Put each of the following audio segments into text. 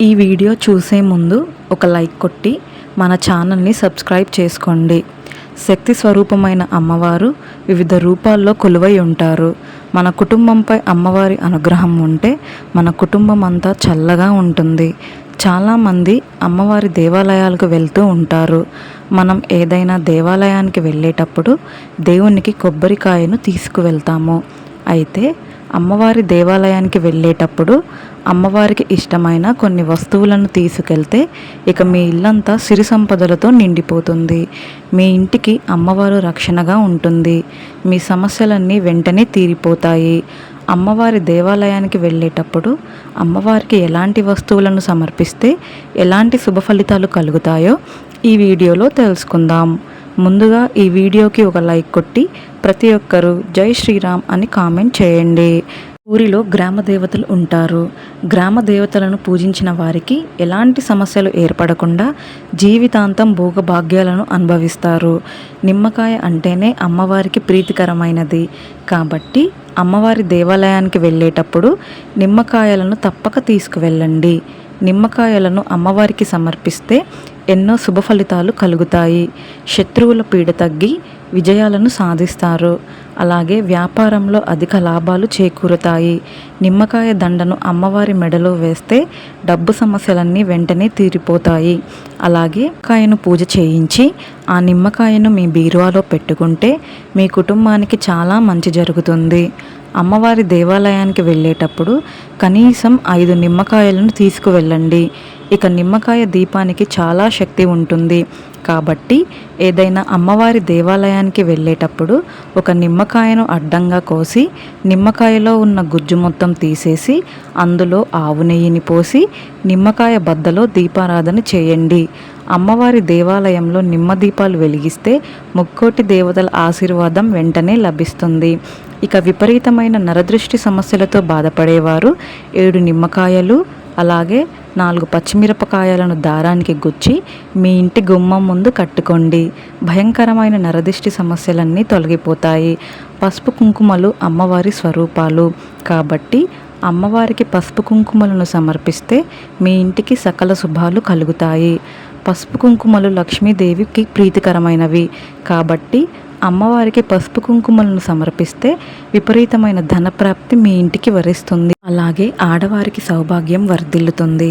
ఈ వీడియో చూసే ముందు ఒక లైక్ కొట్టి మన ఛానల్ని సబ్స్క్రైబ్ చేసుకోండి. శక్తి స్వరూపమైన అమ్మవారు వివిధ రూపాల్లో కొలువై ఉంటారు. మన కుటుంబంపై అమ్మవారి అనుగ్రహం ఉంటే మన కుటుంబం అంతా చల్లగా ఉంటుంది. చాలామంది అమ్మవారి దేవాలయాలకు వెళ్తూ ఉంటారు. మనం ఏదైనా దేవాలయానికి వెళ్ళేటప్పుడు దేవునికి కొబ్బరికాయను తీసుకువెళ్తాము. అయితే అమ్మవారి దేవాలయానికి వెళ్ళేటప్పుడు అమ్మవారికి ఇష్టమైన కొన్ని వస్తువులను తీసుకెళ్తే ఇక మీ ఇల్లంతా సిరి సంపదలతో నిండిపోతుంది. మీ ఇంటికి అమ్మవారు రక్షణగా ఉంటుంది. మీ సమస్యలన్నీ వెంటనే తీరిపోతాయి. అమ్మవారి దేవాలయానికి వెళ్ళేటప్పుడు అమ్మవారికి ఎలాంటి వస్తువులను సమర్పిస్తే ఎలాంటి శుభ ఫలితాలు కలుగుతాయో ఈ వీడియోలో తెలుసుకుందాం. ముందుగా ఈ వీడియోకి ఒక లైక్ కొట్టి ప్రతి ఒక్కరూ జై శ్రీరామ్ అని కామెంట్ చేయండి. ఊరిలో గ్రామ దేవతలు ఉంటారు. గ్రామ దేవతలను పూజించిన వారికి ఎలాంటి సమస్యలు ఏర్పడకుండా జీవితాంతం భోగభాగ్యాలను అనుభవిస్తారు. నిమ్మకాయ అంటేనే అమ్మవారికి ప్రీతికరమైనది. కాబట్టి అమ్మవారి దేవాలయానికి వెళ్ళేటప్పుడు నిమ్మకాయలను తప్పక తీసుకువెళ్ళండి. నిమ్మకాయలను అమ్మవారికి సమర్పిస్తే ఎన్నో శుభ ఫలితాలు కలుగుతాయి. శత్రువుల పీడ తగ్గి విజయాలను సాధిస్తారు. అలాగే వ్యాపారంలో అధిక లాభాలు చేకూరుతాయి. నిమ్మకాయ దండను అమ్మవారి మెడలో వేస్తే డబ్బు సమస్యలన్నీ వెంటనే తీరిపోతాయి. అలాగే కాయను పూజ చేయించి ఆ నిమ్మకాయను మీ బీరువాలో పెట్టుకుంటే మీ కుటుంబానికి చాలా మంచి జరుగుతుంది. అమ్మవారి దేవాలయానికి వెళ్ళేటప్పుడు కనీసం ఐదు నిమ్మకాయలను తీసుకువెళ్ళండి. ఇక నిమ్మకాయ దీపానికి చాలా శక్తి ఉంటుంది. కాబట్టి ఏదైనా అమ్మవారి దేవాలయానికి వెళ్ళేటప్పుడు ఒక నిమ్మకాయను అడ్డంగా కోసి నిమ్మకాయలో ఉన్న గుజ్జు మొత్తం తీసేసి అందులో ఆవు నెయ్యిని పోసి నిమ్మకాయ బద్దలో దీపారాధన చేయండి. అమ్మవారి దేవాలయంలో నిమ్మ దీపాలు వెలిగిస్తే ముక్కోటి దేవతల ఆశీర్వాదం వెంటనే లభిస్తుంది. ఇక విపరీతమైన నరదృష్టి సమస్యలతో బాధపడేవారు ఏడు నిమ్మకాయలు అలాగే నాలుగు పచ్చిమిరపకాయలను దారానికి గుచ్చి మీ ఇంటి గుమ్మం ముందు కట్టుకోండి. భయంకరమైన నరదిష్టి సమస్యలన్నీ తొలగిపోతాయి. పసుపు కుంకుమలు అమ్మవారి స్వరూపాలు. కాబట్టి అమ్మవారికి పసుపు కుంకుమలను సమర్పిస్తే మీ ఇంటికి సకల శుభాలు కలుగుతాయి. పసుపు కుంకుమలు లక్ష్మీదేవికి ప్రీతికరమైనవి. కాబట్టి అమ్మవారికి పసుపు కుంకుమలను సమర్పిస్తే విపరీతమైన ధనప్రాప్తి మీ ఇంటికి వరిస్తుంది. అలాగే ఆడవారికి సౌభాగ్యం వర్ధిల్లుతుంది.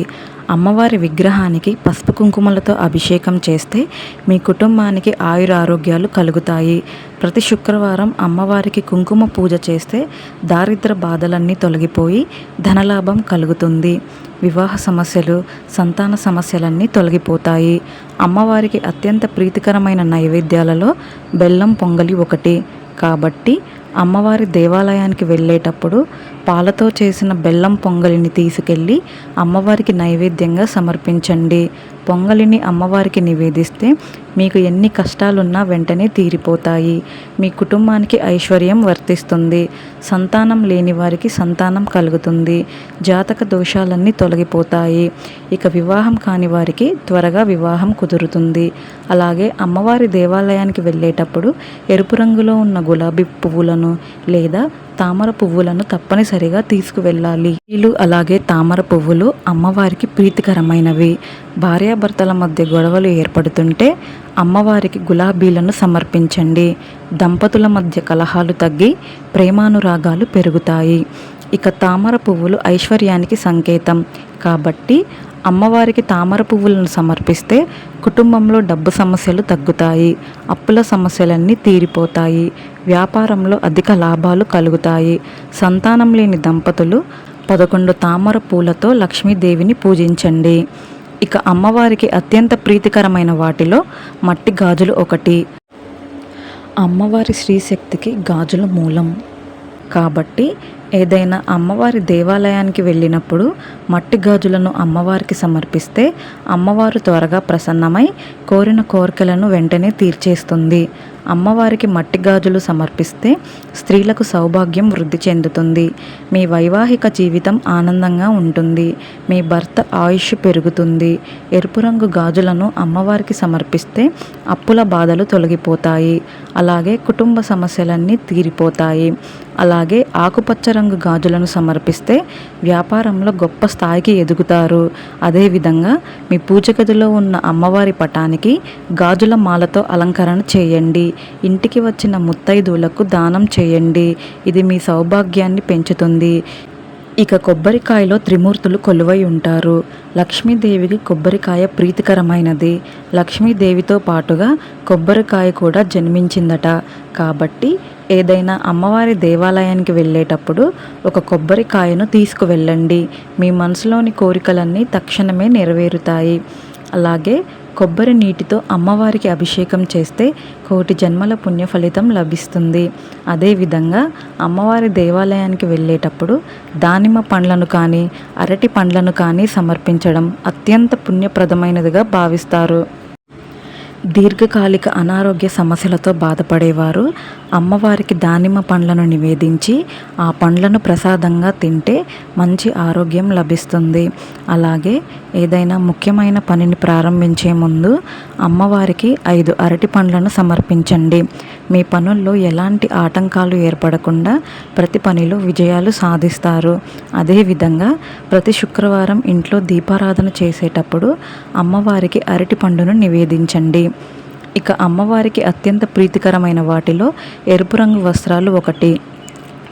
అమ్మవారి విగ్రహానికి పసుపు కుంకుమలతో అభిషేకం చేస్తే మీ కుటుంబానికి ఆయుర ఆరోగ్యాలు కలుగుతాయి. ప్రతి శుక్రవారం అమ్మవారికి కుంకుమ పూజ చేస్తే దారిద్ర బాధలన్నీ తొలగిపోయి ధనలాభం కలుగుతుంది. వివాహ సమస్యలు సంతాన సమస్యలన్నీ తొలగిపోతాయి. అమ్మవారికి అత్యంత ప్రీతికరమైన నైవేద్యాలలో బెల్లం పొంగలి ఒకటి. కాబట్టి అమ్మవారి దేవాలయానికి వెళ్ళేటప్పుడు పాలతో చేసిన బెల్లం పొంగలిని తీసుకెళ్ళి అమ్మవారికి నైవేద్యంగా సమర్పించండి. పొంగలిని అమ్మవారికి నివేదిస్తే మీకు ఎన్ని కష్టాలున్నా వెంటనే తీరిపోతాయి. మీ కుటుంబానికి ఐశ్వర్యం వర్తిస్తుంది. సంతానం లేని వారికి సంతానం కలుగుతుంది. జాతక దోషాలన్నీ తొలగిపోతాయి. ఇక వివాహం కాని వారికి త్వరగా వివాహం కుదురుతుంది. అలాగే అమ్మవారి దేవాలయానికి వెళ్ళేటప్పుడు ఎరుపు రంగులో ఉన్న గులాబీ పువ్వులను లేదా తామర పువ్వులను తప్పనిసరిగా తీసుకువెళ్ళాలి. వీళ్ళు అలాగే తామర పువ్వులు అమ్మవారికి ప్రీతికరమైనవి. భార్యాభర్తల మధ్య గొడవలు ఏర్పడుతుంటే అమ్మవారికి గులాబీలను సమర్పించండి. దంపతుల మధ్య కలహాలు తగ్గి ప్రేమానురాగాలు పెరుగుతాయి. ఇక తామర పువ్వులు ఐశ్వర్యానికి సంకేతం. కాబట్టి అమ్మవారికి తామర పువ్వులను సమర్పిస్తే కుటుంబంలో డబ్బు సమస్యలు తగ్గుతాయి అప్పుల సమస్యలన్నీ తీరిపోతాయి వ్యాపారంలో అధిక లాభాలు కలుగుతాయి. సంతానం లేని దంపతులు పదకొండు తామర పూలతో లక్ష్మీదేవిని పూజించండి. ఇక అమ్మవారికి అత్యంత ప్రీతికరమైన వాటిలో మట్టి గాజులు ఒకటి. అమ్మవారి శ్రీశక్తికి గాజుల మూలం. కాబట్టి ఏదైనా అమ్మవారి దేవాలయానికి వెళ్ళినప్పుడు మట్టి గాజులను అమ్మవారికి సమర్పిస్తే అమ్మవారు త్వరగా ప్రసన్నమై కోరిన కోరికలను వెంటనే తీర్చేస్తుంది. అమ్మవారికి మట్టి గాజులు సమర్పిస్తే స్త్రీలకు సౌభాగ్యం వృద్ధి చెందుతుంది. మీ వైవాహిక జీవితం ఆనందంగా ఉంటుంది. మీ భర్త ఆయుష్ పెరుగుతుంది. ఎరుపు రంగు గాజులను అమ్మవారికి సమర్పిస్తే అప్పుల బాధలు తొలగిపోతాయి. అలాగే కుటుంబ సమస్యలన్నీ తీరిపోతాయి. అలాగే ఆకుపచ్చ రంగు గాజులను సమర్పిస్తే వ్యాపారంలో గొప్ప స్థాయికి ఎదుగుతారు. అదేవిధంగా మీ పూజ గదిలో ఉన్న అమ్మవారి పటానికి గాజుల మాలతో అలంకరణ చేయండి. ఇంటికి వచ్చిన ముత్తైదువులకు దానం చేయండి. ఇది మీ సౌభాగ్యాన్ని పెంచుతుంది. ఇక కొబ్బరికాయలో త్రిమూర్తులు కొలువై ఉంటారు. లక్ష్మీదేవికి కొబ్బరికాయ ప్రీతికరమైనది. లక్ష్మీదేవితో పాటుగా కొబ్బరికాయ కూడా జన్మించిందట. కాబట్టి ఏదైనా అమ్మవారి దేవాలయానికి వెళ్ళేటప్పుడు ఒక కొబ్బరికాయను తీసుకువెళ్ళండి. మీ మనసులోని కోరికలన్నీ తక్షణమే నెరవేరుతాయి. అలాగే కొబ్బరి నీటితో అమ్మవారికి అభిషేకం చేస్తే కోటి జన్మల పుణ్య ఫలితం లభిస్తుంది. అదేవిధంగా అమ్మవారి దేవాలయానికి వెళ్ళేటప్పుడు దానిమ్మ పండ్లను కానీ అరటి పండ్లను కానీ సమర్పించడం అత్యంత పుణ్యప్రదమైనదిగా భావిస్తారు. దీర్ఘకాలిక అనారోగ్య సమస్యలతో బాధపడేవారు. అమ్మవారికి దానిమ్మ పండ్లను నివేదించి ఆ పండ్లను ప్రసాదంగా తింటే మంచి ఆరోగ్యం లభిస్తుంది. అలాగే ఏదైనా ముఖ్యమైన పనిని ప్రారంభించే ముందు అమ్మవారికి ఐదు అరటి పండ్లను సమర్పించండి. మీ పనుల్లో ఎలాంటి ఆటంకాలు ఏర్పడకుండా ప్రతి పనిలో విజయాలు సాధిస్తారు. అదేవిధంగా ప్రతి శుక్రవారం ఇంట్లో దీపారాధన చేసేటప్పుడు అమ్మవారికి అరటి పండును నివేదించండి. ఇక అమ్మవారికి అత్యంత ప్రీతికరమైన వాటిలో ఎరుపు రంగు వస్త్రాలు ఒకటి.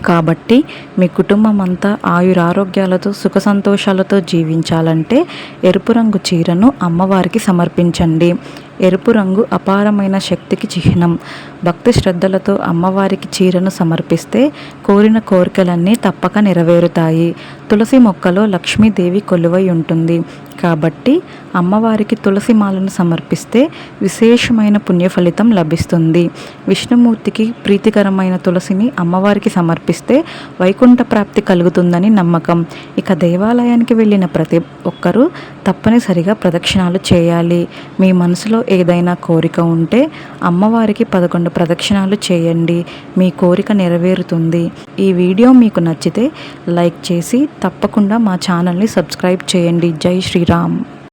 కాబట్టి మీ కుటుంబం అంతా ఆయురారోగ్యాలతో సుఖ సంతోషాలతో జీవించాలంటే ఎరుపు రంగు చీరను అమ్మవారికి సమర్పించండి. ఎరుపు రంగు అపారమైన శక్తికి చిహ్నం. భక్తి శ్రద్ధలతో అమ్మవారికి చీరను సమర్పిస్తే కోరిన కోరికలన్నీ తప్పక నెరవేరుతాయి. తులసి మొక్కలో లక్ష్మీదేవి కొలువై ఉంటుంది. కాబట్టి అమ్మవారికి తులసి మాలను సమర్పిస్తే విశేషమైన పుణ్య ఫలితం లభిస్తుంది. విష్ణుమూర్తికి ప్రీతికరమైన తులసిని అమ్మవారికి సమర్పిస్తే వైకుంఠ ప్రాప్తి కలుగుతుందని నమ్మకం. ఇక దేవాలయానికి వెళ్ళిన ప్రతి ఒక్కరూ తప్పనిసరిగా ప్రదక్షిణాలు చేయాలి. మీ మనసులో ఏదైనా కోరిక ఉంటే అమ్మవారికి పదకొండు ప్రదక్షిణాలు చేయండి. మీ కోరిక నెరవేరుతుంది. ఈ వీడియో మీకు నచ్చితే లైక్ చేసి తప్పకుండా మా ఛానల్ని సబ్స్క్రైబ్ చేయండి. జై శ్రీ శ్రీరామ్